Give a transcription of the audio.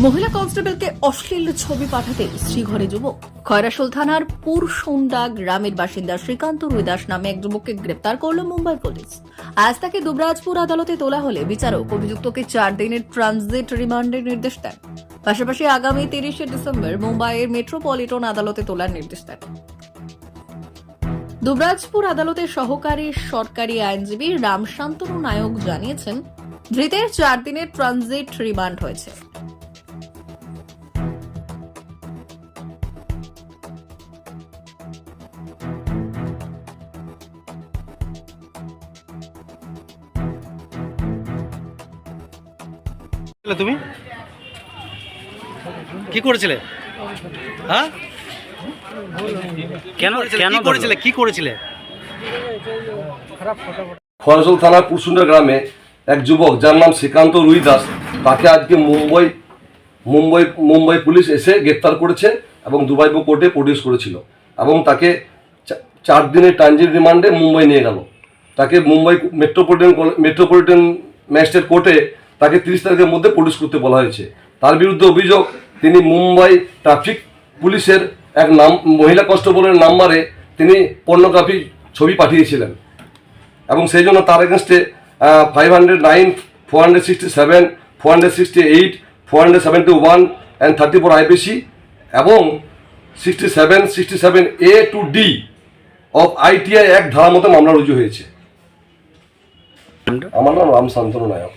মহিলা কনস্টেবলকে অশ্লীল ছবি পাঠাতে শ্রীঘরে যুবক। খয়রাসোল থানার পুরসুন্ডা গ্রামের বাসিন্দা শ্রীকান্ত রুইদাস নামে এক যুবককে গ্রেপ্তার করল মুম্বাই পুলিশ। আজ তাকে দুবরাজপুর আদালতে তোলা হলে বিচারক অভিযুক্তকে চার দিনের ট্রানজিট রিমান্ডের নির্দেশ দেন। পাশাপাশি আগামী তিরিশে ডিসেম্বর মুম্বাইয়ের মেট্রোপলিটন আদালতে তোলার নির্দেশ দেন। দুবরাজপুর আদালতের সহকারী সরকারি আইনজীবী রামশান্তনু নায়ক জানিয়েছেন, ধৃতের চার দিনের ট্রানজিট রিমান্ড হয়েছে। তুমি? কি করেছিলে? হ্যাঁ? কেন কেন করেছিলে? কি করেছিলে? খরসল থানার পুরসুন্ডা গ্রামে এক যুবক যার নাম শ্রীকান্ত রুই দাস তাকে আজকে মুম্বাই মুম্বাই মুম্বাই পুলিশ এসে গ্রেপ্তার করেছে এবং দুবাই কোর্টে প্রডিউস করেছিল এবং তাকে চার দিনের ট্রানজিট রিমান্ডে মুম্বাই নিয়ে গেল। তাকে মুম্বাই মেট্রোপলিটন মেট্রোপলিটন ম্যাজিস্ট্রেট কোর্টে তাকে তিরিশ তারিখের মধ্যে প্রডিউস করতে বলা হয়েছে। তার বিরুদ্ধে অভিযোগ তিনি মুম্বাই ট্রাফিক পুলিশের এক নাম মহিলা কনস্টেবলের নাম্বারে তিনি পর্নোগ্রাফি ছবি পাঠিয়েছিলেন। এবং সেই জন্য তার এগেনস্টে five hundred nine four hundred sixty seven four hundred sixty eight four hundred seventy one and thirty four IPC এবং sixty seven sixty seven A two D of ITI এক ধারা মতো মামলা রুজু হয়েছে। আমার নাম রাম শান্তনু নায়ক।